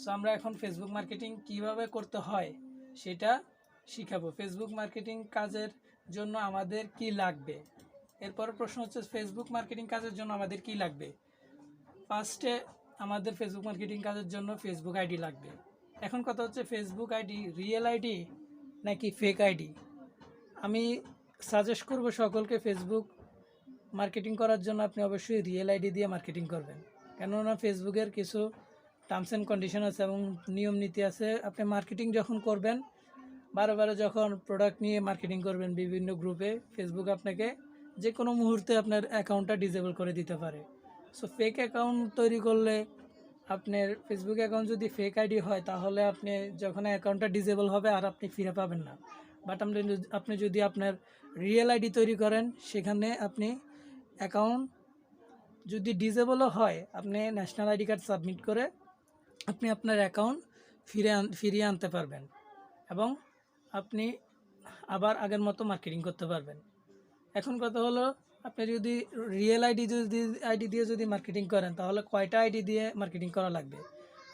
So আমরা এখন Facebook marketing কীভাবে করতে হয় সেটা শিখাবো। ফেসবুক মার্কেটিং কাজের জন্য আমাদের কি লাগবে? এরপর প্রশ্ন হচ্ছে ফেসবুক মার্কেটিং কাজের জন্য আমাদের কি লাগবে? ফার্স্টে আমাদের ফেসবুক মার্কেটিং কাজের জন্য ফেসবুক আইডি লাগবে। এখন কথা হচ্ছে ফেসবুক আইডি রিয়েল আইডি নাকি ফেক আইডি আমি সাজেস্ট করব সকলকে ফেসবুক মার্কেটিং করার জন্য আপনি অবশ্যই রিয়েল আইডি দিয়ে মার্কেটিং করবেন। কেননা ফেসবুকের কিছু টার্মস অ্যান্ড কন্ডিশন আছে এবং নিয়ম নীতি আছে। আপনি মার্কেটিং যখন করবেন, বারে বারে যখন প্রোডাক্ট নিয়ে মার্কেটিং করবেন বিভিন্ন গ্রুপে ফেসবুক আপনাকে যে কোনো মুহূর্তে আপনার অ্যাকাউন্টটা ডিসেবল করে দিতে পারে। সো ফেক অ্যাকাউন্ট তৈরি করলে আপনার ফেসবুক অ্যাকাউন্ট যদি ফেক আইডি হয়, তাহলে আপনি যখন অ্যাকাউন্টটা ডিসেবল হবে আর আপনি ফিরে পাবেন না। বাট আপনি আপনি যদি আপনার রিয়েল আইডি তৈরি করেন, সেখানে আপনি অ্যাকাউন্ট যদি ডিসেবলও হয়, আপনি ন্যাশনাল আইডি কার্ড সাবমিট করে আপনি আপনার অ্যাকাউন্ট ফিরে ফিরিয়ে আনতে পারবেন এবং আপনি আবার আগের মতো মার্কেটিং করতে পারবেন। এখন কথা হলো, আপনি যদি রিয়েল আইডি যদি আইডি দিয়ে যদি মার্কেটিং করেন, তাহলে কয়টা আইডি দিয়ে মার্কেটিং করা লাগবে?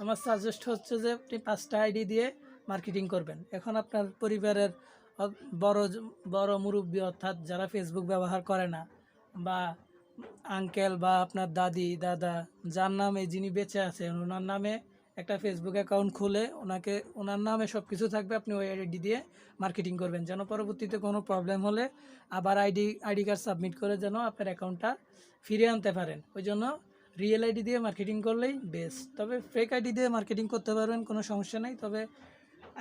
আমার সাজেস্ট হচ্ছে যে, আপনি পাঁচটা আইডি দিয়ে মার্কেটিং করবেন। এখন আপনার পরিবারের বড় বড় মুরব্বী অর্থাৎ যারা ফেসবুক ব্যবহার করে না, বা আঙ্কেল বা আপনার দাদি, দাদা, যার নামে যিনি বেঁচে আছেন ওনার নামে একটা ফেসবুক অ্যাকাউন্ট খুলে ওনাকে, ওনার নামে সব কিছু থাকবে, আপনি ওই আইডি দিয়ে মার্কেটিং করবেন। যেন পরবর্তীতে কোনো প্রবলেম হলে আবার আইডি আইডি কার্ড সাবমিট করে যেন আপনার অ্যাকাউন্টটা ফিরিয়ে আনতে পারেন। ওই জন্য রিয়েল আইডি দিয়ে মার্কেটিং করলেই বেস্ট তবে ফেক আইডি দিয়ে মার্কেটিং করতে পারবেন, কোনো সমস্যা নেই। তবে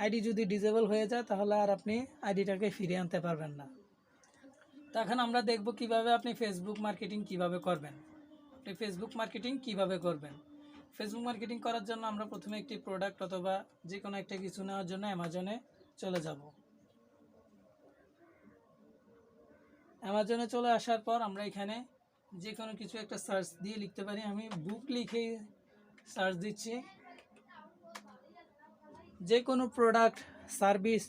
আইডি যদি ডিজেবল হয়ে যায়, তাহলে আর আপনি আইডিটাকে ফিরিয়ে আনতে পারবেন না। তো এখন আমরা দেখব কীভাবে আপনি ফেসবুক মার্কেটিং কীভাবে করবেন। আপনি ফেসবুক মার্কেটিং কীভাবে করবেন? ফেসবুক মার্কেটিং করার জন্য আমরা প্রথমে একটি প্রোডাক্ট অথবা যে কোনো একটা কিছু নেওয়ার জন্য অ্যামাজনে চলে যাব। অ্যামাজনে চলে আসার পর আমরা এখানে যে কোনো কিছু একটা সার্চ দিয়ে লিখতে পারি। আমি বুক লিখে সার্চ দিচ্ছি। যে কোনো প্রোডাক্ট সার্ভিস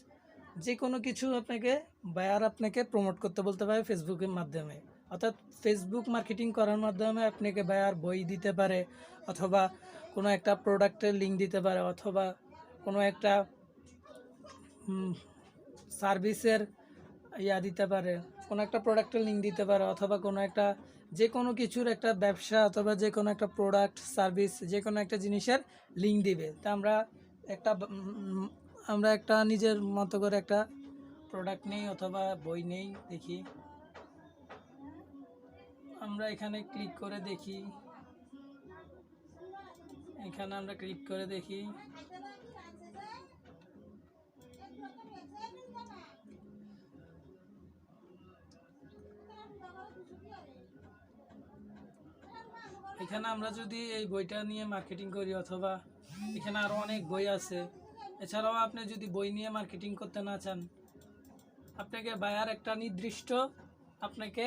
যে কোনো কিছু আপনাকে বায়ার আপনাকে প্রমোট করতে বলতে পারে ফেসবুকের মাধ্যমে। অর্থাৎ ফেসবুক মার্কেটিং করার মাধ্যমে আপনাকে বায়ার বই দিতে পারে, অথবা কোনো একটা প্রোডাক্টের লিঙ্ক দিতে পারে, অথবা কোনো একটা সার্ভিসের ইয়া দিতে পারে, কোনো একটা প্রোডাক্টের লিঙ্ক দিতে পারে, অথবা কোনো একটা যে কোনো কিছুর একটা ব্যবসা অথবা যে কোনো একটা প্রোডাক্ট সার্ভিস যে কোনো একটা জিনিসের লিঙ্ক দিবে। তা আমরা একটা আমরা একটা নিজের মতো করে একটা প্রোডাক্ট নেই অথবা বই নেই দেখি। আমরা এখানে ক্লিক করে দেখি। এখানে আমরা ক্লিক করে দেখি। এখানে আমরা যদি এই বইটা নিয়ে মার্কেটিং করি অথবা এখানে আরও অনেক বই আছে। এছাড়াও আপনি যদি বই নিয়ে মার্কেটিং করতে না চান, আপনাকে বায়ার একটা নির্দিষ্ট আপনাকে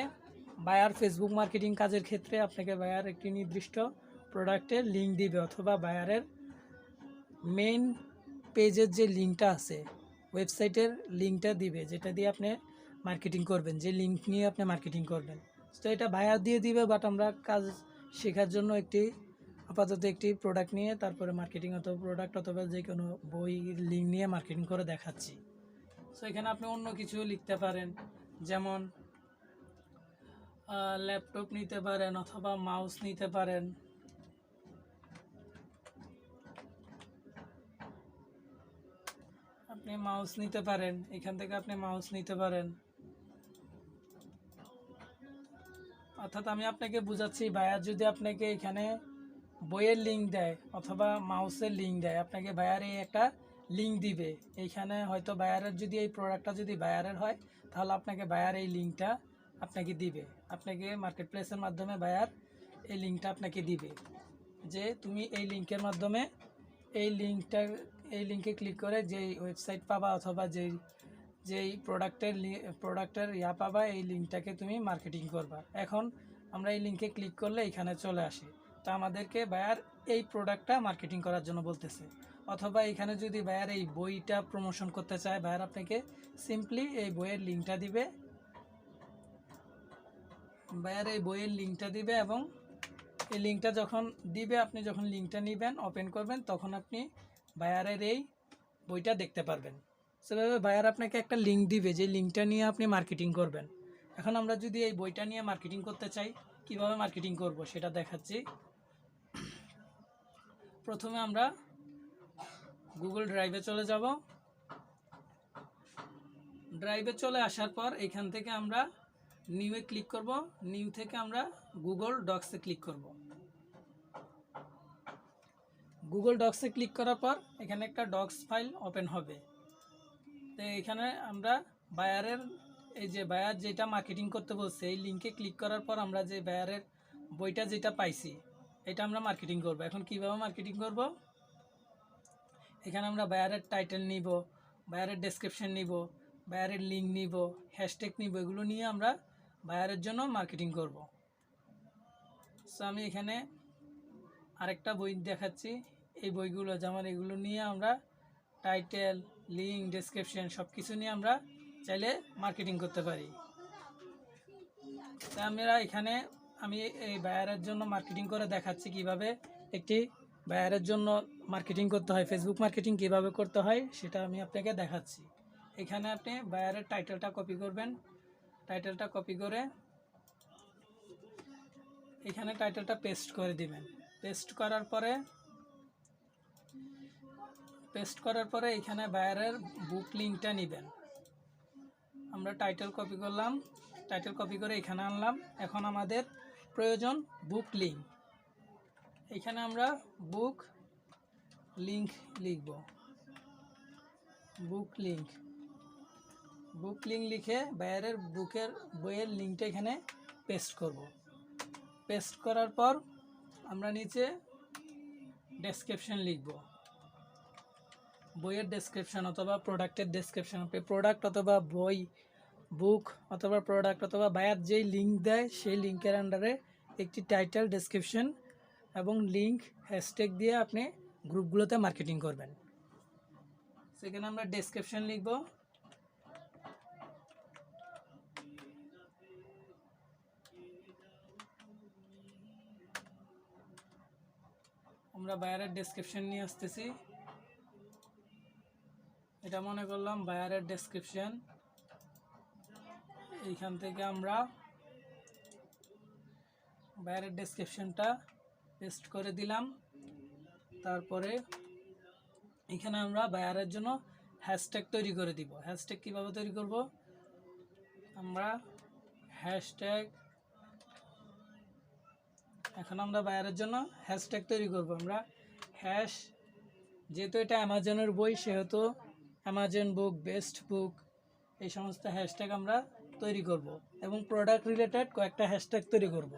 বায়ার ফেসবুক মার্কেটিং কাজের ক্ষেত্রে আপনাকে বায়ার একটি নির্দিষ্ট প্রোডাক্টের লিঙ্ক দিবে অথবা বায়ারের মেইন পেজের যে লিঙ্কটা আছে, ওয়েবসাইটের লিঙ্কটা দিবে, যেটা দিয়ে আপনি মার্কেটিং করবেন, যে লিঙ্ক নিয়ে আপনি মার্কেটিং করবেন। তো এটা বায়ার দিয়ে দিবে বাট আমরা কাজ শেখার জন্য একটি, আপাতত একটি প্রোডাক্ট নিয়ে, তারপরে মার্কেটিং অথবা প্রোডাক্ট অথবা যে কোনো বই লিঙ্ক নিয়ে মার্কেটিং করে দেখাচ্ছি। সো এখানে আপনি অন্য কিছু লিখতে পারেন, যেমন ল্যাপটপ নিতে পারেন অথবা মাউস নিতে পারেন। আপনি মাউস নিতে পারেন, এখান থেকে আপনি মাউস নিতে পারেন। অর্থাৎ আমি আপনাকে বুঝাচ্ছি বায়ার যদি আপনাকে এখানে বইয়ের লিঙ্ক দেয় অথবা মাউসের লিঙ্ক দেয়, আপনাকে বায়ারে একটা লিঙ্ক দিবে। এইখানে হয়তো বায়ারের যদি এই প্রোডাক্টটা যদি বায়ারের হয়, তাহলে আপনাকে বায়ার এই লিঙ্কটা আপনাকে দিবে। আপনাকে মার্কেট প্লেসের মাধ্যমে বায়ার এই লিঙ্কটা আপনাকে দিবে। যে তুমি এই লিঙ্কের মাধ্যমে এই লিঙ্কটা এই লিঙ্কে ক্লিক করে যেই ওয়েবসাইট পাবা অথবা যেই যেই প্রোডাক্টের প্রোডাক্টের ইয়া পাবা, এই লিঙ্কটাকে তুমি মার্কেটিং করবা। এখন আমরা এই লিঙ্কে ক্লিক করলে এখানে চলে আসি। তা আমাদেরকে বায়ার এই প্রোডাক্টটা মার্কেটিং করার জন্য বলতেছে। অথবা এখানে যদি বায়ার এই বইটা প্রমোশন করতে চায় বায়ার আপনাকে সিম্পলি এই বইয়ের লিঙ্কটা দিবে। বায়ার এই বইয়ের লিঙ্কটা দিবে এবং এই লিঙ্কটা যখন দিবে, আপনি যখন লিঙ্কটা নেবেন, ওপেন করবেন, তখন আপনি বায়ারের এই বইটা দেখতে পারবেন। সেভাবে বায়ার আপনাকে একটা লিঙ্ক দিবে, যে লিঙ্কটা নিয়ে আপনি মার্কেটিং করবেন। এখন আমরা যদি এই বইটা নিয়ে মার্কেটিং করতে চাই, কীভাবে মার্কেটিং করব সেটা দেখাচ্ছি। প্রথমে আমরা গুগল ড্রাইভে চলে যাব। ড্রাইভে চলে আসার পর এখান থেকে আমরা নিউয়ে ক্লিক করব। নিউ থেকে আমরা গুগল ডক্সে ক্লিক করব। গুগল ডক্সে ক্লিক করার পর এখানে একটা ডক্স ফাইল ওপেন হবে। তো এখানে আমরা বায়ারের, এই যে বায়ার যেটা মার্কেটিং করতে বলছে, এই লিঙ্কে ক্লিক করার পর আমরা যে বায়ারের বইটা যেটা পাইছি, এটা আমরা মার্কেটিং করব। এখন কীভাবে মার্কেটিং করব? এখানে আমরা বায়ারের টাইটেল নিব, বায়ারের ডেসক্রিপশন নিব, বায়ারের লিঙ্ক নিব, হ্যাশট্যাগ নিব, এগুলো নিয়ে আমরা বায়ারের জন্য মার্কেটিং করব। সো আমি এখানে আরেকটা বই দেখাচ্ছি। এই বইগুলো যেমন এগুলো নিয়ে আমরা টাইটেল লিঙ্ক ডেসক্রিপশন সব কিছু নিয়ে আমরা চাইলে মার্কেটিং করতে পারি। তা আমরা এখানে, আমি এই বায়ারের জন্য মার্কেটিং করে দেখাচ্ছি কীভাবে একটি বায়ারের জন্য মার্কেটিং করতে হয় ফেসবুক মার্কেটিং কীভাবে করতে হয়, সেটা আমি আপনাকে দেখাচ্ছি। এখানে আপনি বায়ারের টাইটেলটা কপি করবেন। টাইটেলটা কপি করে এখানে টাইটেলটা পেস্ট করে দিবেন। পেস্ট করার পরে, পেস্ট করার পরে এখানে বায়ারের বুক লিঙ্কটা নেবেন। আমরা টাইটেল কপি করলাম, টাইটেল কপি করে এখানে আনলাম। এখন আমাদের প্রয়োজন বুক লিঙ্ক। এখানে আমরা বুক লিঙ্ক লিখব। বুক লিঙ্ক। বুক লিঙ্ক লিখে বায়ারের বুকের বইয়ের লিঙ্কটা এখানে পেস্ট করব। পেস্ট করার পর আমরা নিচে ডেসক্রিপশন লিখব। বইয়ের ডেসক্রিপশন অথবা প্রোডাক্টের ডেসক্রিপশন প্রোডাক্ট অথবা বই বুক অথবা প্রোডাক্ট অথবা বায়ার যেই লিঙ্ক দেয়, সেই লিঙ্কের আন্ডারে একটি টাইটেল ডেসক্রিপশন এবং লিঙ্ক হ্যাশট্যাগ দিয়ে আপনি গ্রুপগুলোতে মার্কেটিং করবেন। সেখানে আমরা ডেসক্রিপশন লিখব। আমরা বায়ারের ডেসক্রিপশন নিয়ে আসতেছি। এটা মনে করলাম বায়ারের ডেসক্রিপশন এইখান থেকে আমরা বায়ারের ডেসক্রিপশনটা পেস্ট করে দিলাম। তারপরে এখানে আমরা বায়ারের জন্য হ্যাশট্যাগ তৈরি করে দিব। হ্যাশট্যাগ কীভাবে তৈরি করব? আমরা হ্যাশট্যাগ এখন আমরা বায়ারের জন্য হ্যাশট্যাগ তৈরি করব। আমরা হ্যাশ যেহেতু এটা অ্যামাজনের বই, সেহেতু অ্যামাজন বুক বেস্ট বুক এই সমস্ত হ্যাশট্যাগ আমরা তৈরি করব এবং প্রোডাক্ট রিলেটেড কয়েকটা হ্যাশট্যাগ তৈরি করব।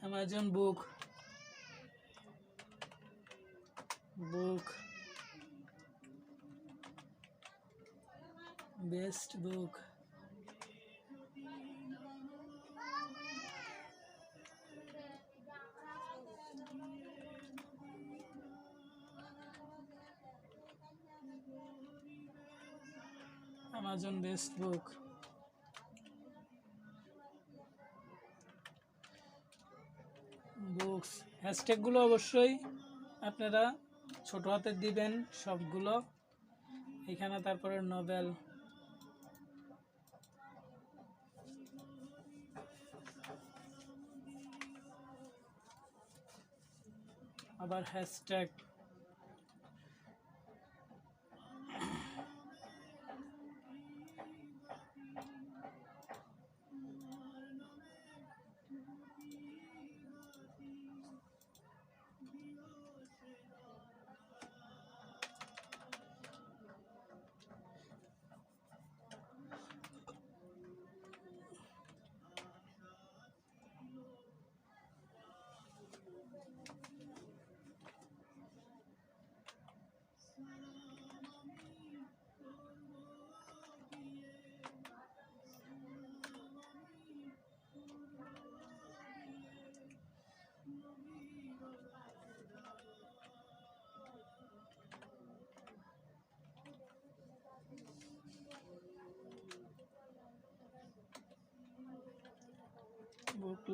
Amazon book book best book Amazon best book books হ্যাশট্যাগুলো অবশ্যই আপনারা ছোট হাতে দিবেন সবগুলো। এখানে তারপরে নোবেল আবার হ্যাশট্যাগ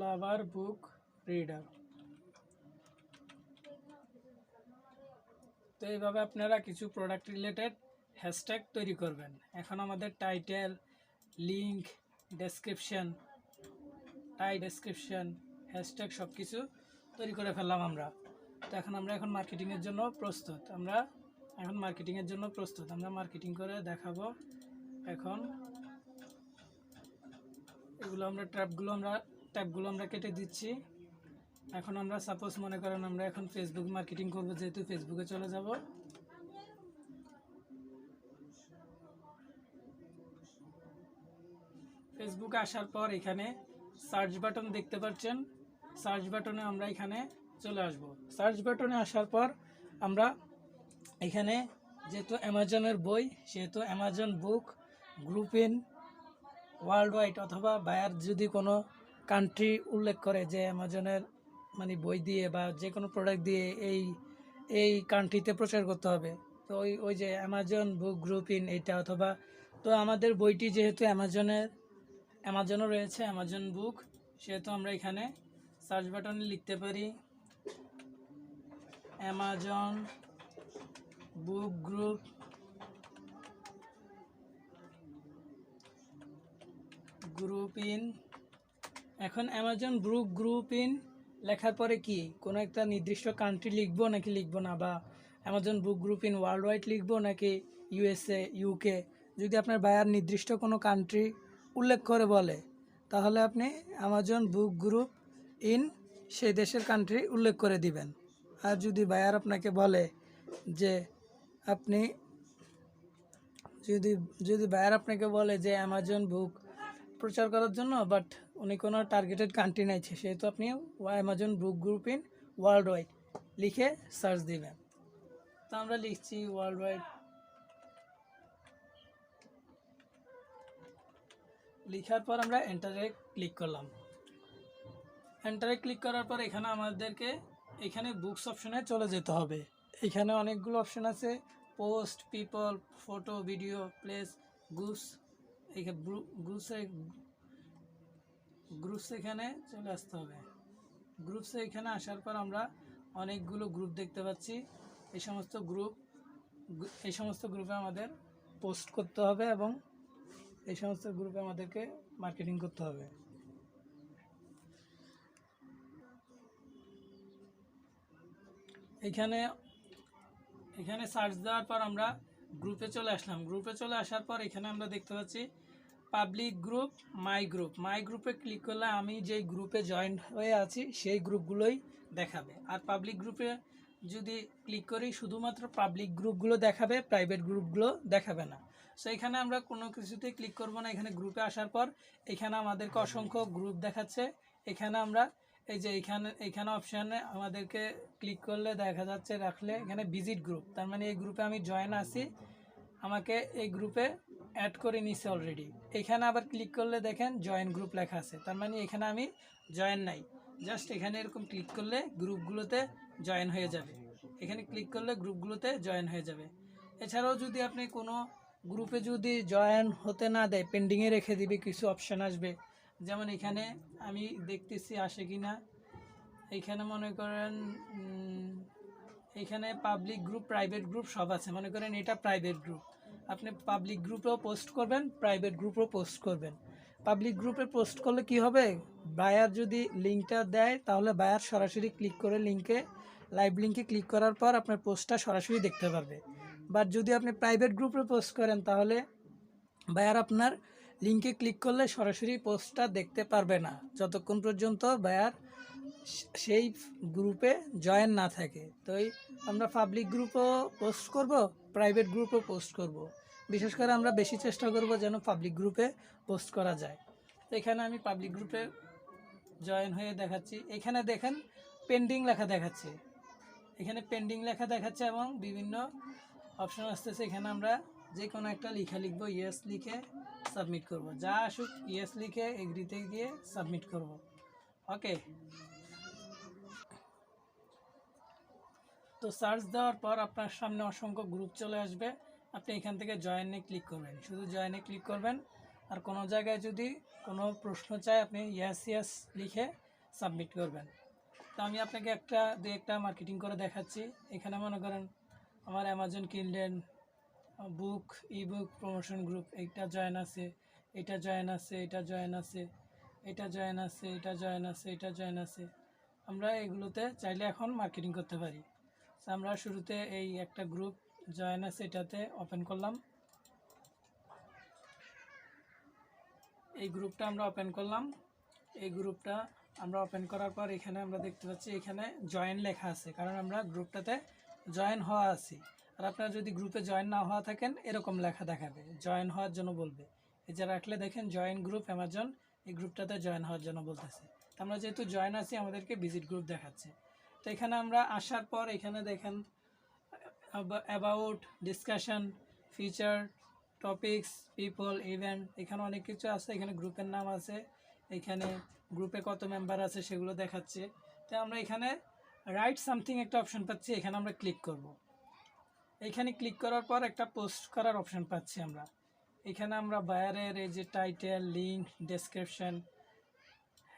লাভার বুক রিডার তো এইভাবে আপনারা কিছু প্রোডাক্ট রিলেটেড হ্যাশট্যাগ তৈরি করবেন। এখন আমাদের টাইটেল লিংক ডেসক্রিপশন টাই ডেসক্রিপশন হ্যাশট্যাগ সব কিছু তৈরি করে ফেললাম আমরা। তো এখন আমরা এখন মার্কেটিংয়ের জন্য প্রস্তুত। আমরা এখন মার্কেটিংয়ের জন্য প্রস্তুত। আমরা মার্কেটিং করে দেখাবো। এখন এগুলো আমরা ট্যাবগুলো আমরা ট্যাবগুলো আমরা কেটে দিচ্ছি। এখন আমরা সাপোজ মনে করেন আমরা এখন ফেসবুক মার্কেটিং করব, যেহেতু ফেসবুকে চলে যাব। ফেসবুকে আসার পর এখানে সার্চ বাটন দেখতে পাচ্ছেন। সার্চ বাটনে আমরা এখানে চলে আসব। সার্চ বাটনে আসার পর আমরা এখানে যেহেতু অ্যামাজনের বই, সেহেতু Amazon book group in world wide অথবা বায়ার যদি কোনো কান্ট্রি উল্লেখ করে যে অ্যামাজনের মানে বই দিয়ে বা যে কোনো প্রোডাক্ট দিয়ে এই এই কান্ট্রিতে প্রচার করতে হবে। তো ওই ওই যে অ্যামাজন বুক গ্রুপ ইন এইটা অথবা, তো আমাদের বইটি যেহেতু অ্যামাজনের অ্যামাজনও রয়েছে অ্যামাজন বুক সেহেতু আমরা এখানে সার্চ বাটনে লিখতে পারি। Amazon book group group in এখন অ্যামাজন গ্রুপ গ্রুপ ইন লেখার পরে কি? কোনো একটা নির্দিষ্ট কান্ট্রি লিখব নাকি লিখব না? বা Amazon book group in world wide লিখব নাকি ইউএসএ ইউকে যদি আপনার বায়ার নির্দিষ্ট কোনো কান্ট্রি উল্লেখ করে বলে, তাহলে আপনি অ্যামাজন বুক গ্রুপ ইন সেই দেশের কান্ট্রি উল্লেখ করে দিবেন। আর যদি বায়ার আপনাকে বলে যে আপনি, যদি যদি বায়ার আপনাকে বলে যে অ্যামাজন বুক প্রচার করার জন্য বাট উনি কোনো টার্গেটেড কান্ট্রি নাইছে সেহেতু আপনি Amazon book group in world wide লিখে সার্চ দিবেন। তো আমরা লিখছি ওয়ার্ল্ড ওয়াইড লিখার পর আমরা এন্টারে ক্লিক করলাম। এন্টারে ক্লিক করার পর এখানে আমাদেরকে এখানে বুকস অপশনে চলে যেতে হবে। এখানে অনেকগুলো অপশন আছে post people photo video place groups এখানে গ্রুপসে গ্রুপস এখানে চলে আসতে হবে। গ্রুপসে এখানে আসার পর আমরা অনেকগুলো গ্রুপ দেখতে পাচ্ছি। এই সমস্ত গ্রুপ এই সমস্ত গ্রুপে আমাদের পোস্ট করতে হবে এবং এই সমস্ত গ্রুপে আমাদেরকে মার্কেটিং করতে হবে। এখানে এখানে সার্চ দেওয়ার পর আমরা গ্রুপে চলে আসলাম। গ্রুপে চলে আসার পর এখানে আমরা দেখতে পাচ্ছি public group my group my গ্রুপে ক্লিক করলে আমি যেই গ্রুপে জয়েন হয়ে আছি, সেই গ্রুপগুলোই দেখাবে। আর পাবলিক গ্রুপে যদি ক্লিক করি, শুধুমাত্র পাবলিক গ্রুপগুলো দেখাবে প্রাইভেট গ্রুপগুলো দেখাবে না। সো এখানে আমরা কোনো কিছুতে ক্লিক করব না। এখানে গ্রুপে আসার পর, এখানে আমাদেরকে অসংখ্য গ্রুপ দেখাচ্ছে। এখানে আমরা, এই যে এখানে এখানে অপশানে আমাদেরকে ক্লিক করলে দেখা যাচ্ছে রাখলে এখানে ভিজিট গ্রুপ তার মানে এই গ্রুপে আমি জয়েন আছি। আমাকে এই গ্রুপে অ্যাড করে নিছে অলরেডি এখানে আবার ক্লিক করলে দেখেন জয়েন গ্রুপ লেখা আছে। তার মানে এখানে আমি জয়েন নাই। জাস্ট এখানে এরকম ক্লিক করলে গ্রুপগুলোতে জয়েন হয়ে যাবে। এখানে ক্লিক করলে গ্রুপগুলোতে জয়েন হয়ে যাবে। এছাড়াও যদি আপনি কোনো গ্রুপে যদি জয়েন হতে না দেয় পেন্ডিংয়ে রেখে দিবে, কিছু অপশান আসবে। যেমন এখানে আমি দেখতেছি আসে কি না এইখানে মনে করেন এখানে পাবলিক গ্রুপ প্রাইভেট গ্রুপ সব আছে। মনে করেন এটা প্রাইভেট গ্রুপ আপনি পাবলিক গ্রুপেও পোস্ট করবেন প্রাইভেট গ্রুপেও পোস্ট করবেন। পাবলিক গ্রুপে পোস্ট করলে কি হবে? বায়ার যদি লিঙ্কটা দেয়, তাহলে বায়ার সরাসরি ক্লিক করে লিঙ্কে লাইভ লিঙ্কে ক্লিক করার পর আপনার পোস্টটা সরাসরি দেখতে পারবে। বাট যদি আপনি প্রাইভেট গ্রুপে পোস্ট করেন, তাহলে বায়ার আপনার লিঙ্কে ক্লিক করলে সরাসরি পোস্টটা দেখতে পারবে না। যতক্ষণ পর্যন্ত বায়ার সেই গ্রুপে জয়েন না থাকে। তো আমরা পাবলিক গ্রুপও পোস্ট করব প্রাইভেট গ্রুপও পোস্ট করব। বিশেষ করে আমরা বেশি চেষ্টা করব যেন পাবলিক গ্রুপে পোস্ট করা যায়। তো এখানে আমি পাবলিক গ্রুপে জয়েন হয়ে দেখাচ্ছি। এখানে দেখেন পেন্ডিং লেখা দেখাচ্ছে। এখানে পেন্ডিং লেখা দেখাচ্ছে এবং বিভিন্ন অপশন আসতেছে। এখানে আমরা যে কোনো একটা লেখা লিখব ইয়েস লিখে সাবমিট করব। যা আসুক ইয়েস লিখে এগ্রিতে গিয়ে সাবমিট করব। ওকে তো সার্চ দেওয়ার পর আপনার সামনে অসংখ্য গ্রুপ চলে আসবে। আপনি এখান থেকে জয়েনে ক্লিক করবেন। শুধু জয়েনে ক্লিক করবেন। আর কোনো জায়গায় যদি কোনো প্রশ্ন চায়, আপনি ইয়াস ইয়াস লিখে সাবমিট করবেন। তো আমি আপনাকে একটা, দু একটা মার্কেটিং করে দেখাচ্ছি। এখানে মনে করেন আমার অ্যামাজন কিনলেন book e book promotion group এইটা জয়েন আছে, এটা জয়েন আছে, এটা জয়েন আছে, এটা জয়েন আছে, এটা জয়েন আছে, এটা জয়েন আছে। আমরা এগুলোতে চাইলে এখন মার্কেটিং করতে পারি। আমরা শুরুতে এই একটা গ্রুপ জয়েন আছে এটাতে ওপেন করলাম। এই গ্রুপটা আমরা ওপেন করলাম। এই গ্রুপটা আমরা ওপেন করার পর এখানে আমরা দেখতে পাচ্ছি, এখানে জয়েন লেখা আছে, কারণ আমরা গ্রুপটাতে জয়েন হওয়া আছি। আর আপনারা যদি গ্রুপে জয়েন না হওয়া থাকেন, এরকম লেখা দেখাবে জয়েন হওয়ার জন্য বলবে। এই যে রাখলে দেখেন জয়েন গ্রুপ অ্যামাজন এই গ্রুপটাতে জয়েন হওয়ার জন্য বলতেছে। আমরা যেহেতু জয়েন আছি, আমাদেরকে ভিজিট গ্রুপ দেখাচ্ছে। তো এখানে আমরা আসার পর এখানে দেখেন about discussion feature topics people event এখানে অনেক কিছু আছে, এখানে গ্রুপের নাম আছে, এখানে গ্রুপে কত মেম্বার আছে সেগুলো দেখাচ্ছে। তো আমরা এখানে রাইট সামথিং একটা অপশন পাচ্ছি, এখানে আমরা ক্লিক করব। এখানে ক্লিক করার পর একটা পোস্ট করার অপশন পাচ্ছি আমরা। এখানে আমরা বায়ারের এই যে টাইটেল লিঙ্ক ডেসক্রিপশন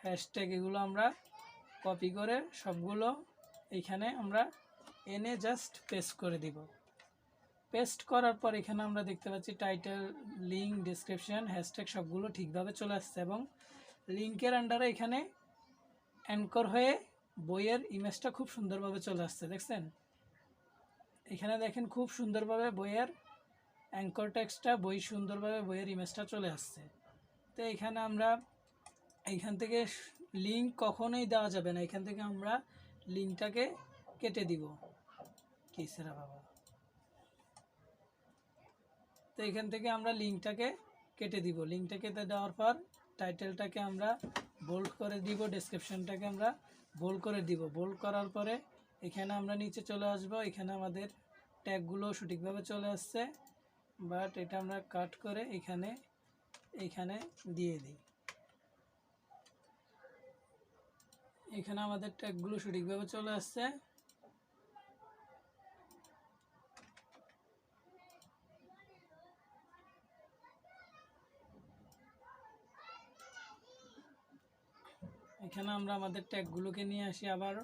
হ্যাশট্যাগ এগুলো আমরা কপি করে সবগুলো এইখানে আমরা এনে জাস্ট পেস্ট করে দিব। পেস্ট করার পর এখানে আমরা দেখতে পাচ্ছি টাইটেল লিঙ্ক ডেসক্রিপশন হ্যাশট্যাগ সবগুলো ঠিকভাবে চলে আসছে এবং লিঙ্কের আন্ডারে এখানে অ্যাঙ্কর হয়ে বইয়ের ইমেজটা খুব সুন্দরভাবে চলে আসছে, দেখছেন? এখানে দেখেন খুব সুন্দরভাবে বইয়ের অ্যাঙ্কর টেক্সটটা বই সুন্দরভাবে বইয়ের ইমেজটা চলে আসছে। তো এখানে আমরা এইখান থেকে লিঙ্ক কখনোই দেওয়া যাবে না। এখান থেকে আমরা লিঙ্কটাকে কেটে দিব। কি সেরা বাবা। তো এখান থেকে আমরা লিঙ্কটাকে কেটে দিব। লিঙ্কটা কেটে দেওয়ার পর টাইটেলটাকে আমরা বোল্ড করে দিব ডেসক্রিপশনটাকে আমরা বোল্ড করে দিব। বোল্ড করার পরে এখানে আমরা নিচে চলে আসব। এখানে আমাদের ট্যাগগুলো সঠিকভাবে চলে আসছে। বাট এটা আমরা কাট করে এখানে এখানে দিয়ে দিই। এখানে আমাদের ট্যাগগুলো সঠিকভাবে চলে আসছে। এখানে আমরা আমাদের ট্যাগগুলোকে নিয়ে আসি আবার।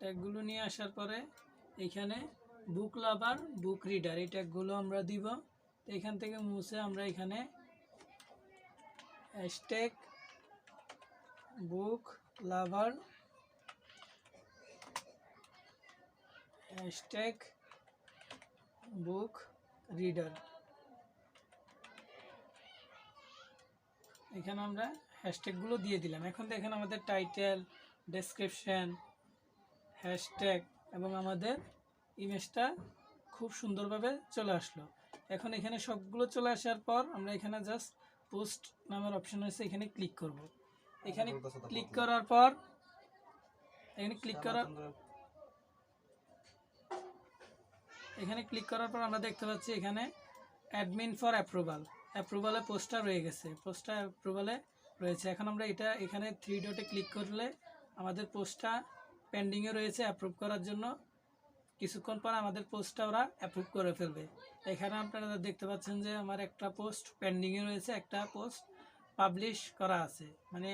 ট্যাগগুলো নিয়ে আসার পরে এখানে বুক লাভার বুক রিডার এই ট্যাগগুলো আমরা দিব। এখান থেকে মুছে আমরা এখানে hashtag, book, lover, hashtag, book, reader. এখানে আমরা হ্যাশট্যাগুলো দিয়ে দিলাম। এখন দেখেন আমাদের টাইটেল, ডেসক্রিপশন, হ্যাশট্যাগ এবং আমাদের ইমেজটা খুব সুন্দরভাবে চলে আসলো। এখন এখানে সবগুলো চলে আসার পর আমরা এখানে জাস্ট পোস্ট নামের অপশন আছে এখানে ক্লিক করব। এখানে ক্লিক করার পর এখানে ক্লিক করার এখানে ক্লিক করার পর আমরা দেখতে পাচ্ছি এখানে অ্যাডমিন ফর অ্যাপ্রুভাল অ্যাপ্রুভালে পোস্টটা রয়ে গেছে। পোস্টটা অ্যাপ্রুভালে রয়েছে। এখন আমরা এটা এখানে থ্রি ডটে ক্লিক করলে আমাদের পোস্টটা পেন্ডিংয়ে রয়েছে অ্যাপ্রুভ করার জন্য। কিছুক্ষণ পর আমাদের পোস্টটা ওরা অ্যাপ্রুভ করে ফেলবে। এখানে আপনারা দেখতে পাচ্ছেন যে আমার একটা পোস্ট পেন্ডিংয়ে রয়েছে, একটা পোস্ট পাবলিশ করা আছে। মানে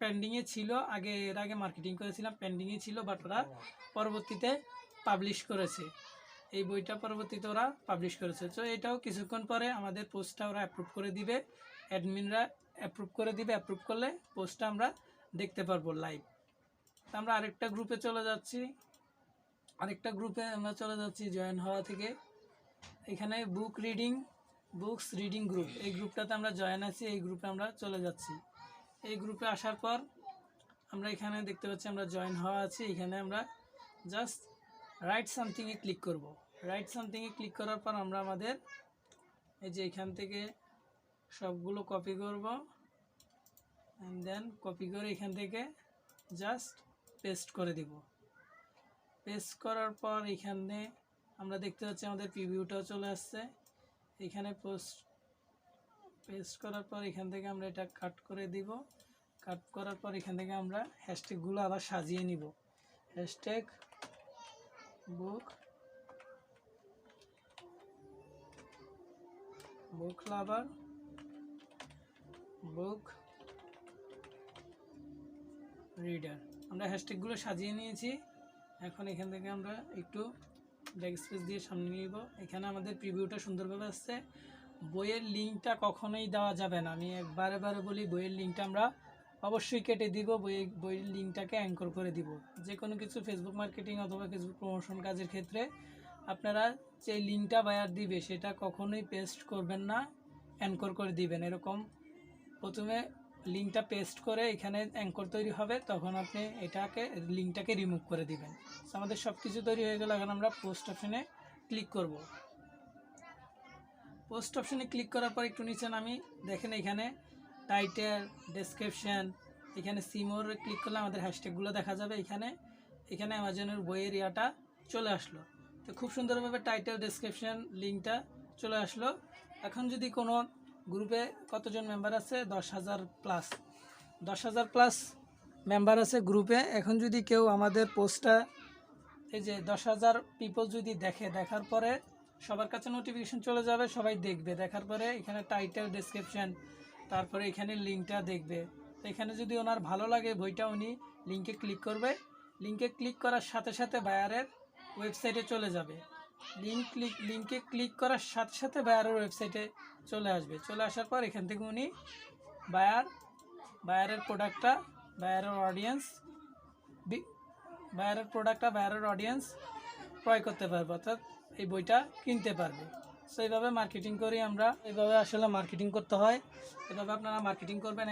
পেন্ডিংয়ে ছিল, আগে, এর আগে মার্কেটিং করেছিলাম পেন্ডিংয়ে ছিল বাট ওরা পরবর্তীতে পাবলিশ করেছে। এই বইটা পরবর্তীতে ওরা পাবলিশ করেছে। তো এটাও কিছুক্ষণ পরে আমাদের পোস্টটা ওরা অ্যাপ্রুভ করে দিবে। অ্যাডমিনরা অ্যাপ্রুভ করে দিবে অ্যাপ্রুভ করলে পোস্টটা আমরা দেখতে পারব লাইভ আমরা আরেকটা গ্রুপে চলে যাচ্ছি। আরেকটা গ্রুপে আমরা চলে যাচ্ছি জয়েন হওয়া থেকে। এখানে book reading books reading group এই গ্রুপটাতে আমরা জয়েন আছি, এই গ্রুপে আমরা চলে যাচ্ছি। এই গ্রুপে আসার পর আমরা এখানে দেখতে পাচ্ছি আমরা জয়েন হওয়া আছি। এখানে আমরা জাস্ট রাইট সামথিংয়ে ক্লিক করব। রাইট সামথিংয়ে ক্লিক করার পর আমরা আমাদের এই যে এখান থেকে সবগুলো কপি করব। অ্যান্ড দেন কপি করে এখান থেকে জাস্ট পেস্ট করে দিব। পেস্ট করার পর এখানে আমরা দেখতে পাচ্ছি আমাদের প্রিভিউটাও চলে আসছে। এখানে পোস্ট, পেস্ট করার পর এখান থেকে আমরা এটা কাট করে দিব। কাট করার পর এখান থেকে আমরা হ্যাশট্যাগুলো আবার সাজিয়ে নিব। Hashtag book book lover book reader আমরা হ্যাশট্যাগুলো সাজিয়ে নিয়েছি। এখন এখান থেকে আমরা একটু ব্যাক স্পেস দিয়ে সামনে নিয়ে যাব এখানে আমাদের প্রিভিউটা সুন্দরভাবে আসছে। বইয়ের লিঙ্কটা কখনোই দেওয়া যাবে না। আমি একবারে বারে বলি, বইয়ের লিঙ্কটা আমরা অবশ্যই কেটে দিব। বই বইয়ের লিঙ্কটাকে অ্যাঙ্কর করে দিব। যে কোনো কিছু ফেসবুক মার্কেটিং অথবা ফেসবুক প্রমোশন কাজের ক্ষেত্রে আপনারা যে লিঙ্কটা বায়ার দিবে, সেটা কখনোই পেস্ট করবেন না অ্যাঙ্কর করে দিবেন। এরকম প্রথমে লিঙ্কটা পেস্ট করে এখানে অ্যাঙ্কর তৈরি হবে, তখন আপনি এটাকে, লিঙ্কটাকে রিমুভ করে দিবেন। আমাদের সব কিছু তৈরি হয়ে গেল, এখন আমরা পোস্ট অপশনে ক্লিক করব। পোস্ট অপশনে ক্লিক করার পর একটু নিচে আমি দেখেন এখানে টাইটেল ডেসক্রিপশন এখানে সিমোর ক্লিক করলে আমাদের হ্যাশট্যাগুলো দেখা যাবে, এখানে এখানে অ্যামাজনের বইয়ের ইয়াটা চলে আসলো। তো খুব সুন্দরভাবে টাইটেল ডেসক্রিপশন লিঙ্কটা চলে আসলো। এখন যদি কোনো গ্রুপে কতজন মেম্বার আছে? দশ হাজার প্লাস দশ হাজার প্লাস মেম্বার আছে গ্রুপে। এখন যদি কেউ আমাদের পোস্টটা এই যে দশ হাজার পিপল যদি দেখে, দেখার পরে সবার কাছে নোটিফিকেশন চলে যাবে, সবাই দেখবে। দেখার পরে এখানে টাইটেল ডেসক্রিপশন তারপরে এখানে লিঙ্কটা দেখবে। এখানে যদি ওনার ভালো লাগে বইটা, উনি লিঙ্কে ক্লিক করবে। লিঙ্কে ক্লিক করার সাথে সাথে বায়ারের ওয়েবসাইটে চলে যাবে। লিঙ্ক ক্লিক লিঙ্কে ক্লিক করার সাথে সাথে বায়ারের ওয়েবসাইটে চলে আসবে। চলে আসার পর এখান থেকে উনি বায়ার বায়ারের প্রোডাক্টটা বায়ারের অডিয়েন্স বায়ারের প্রোডাক্টটা বায়ারের অডিয়েন্স ক্রয় করতে পারবে, অর্থাৎ এই বইটা কিনতে পারবে। সো এইভাবে মার্কেটিং করি আমরা। এইভাবে আসলে মার্কেটিং করতে হয়। এভাবে আপনারা মার্কেটিং করবেন।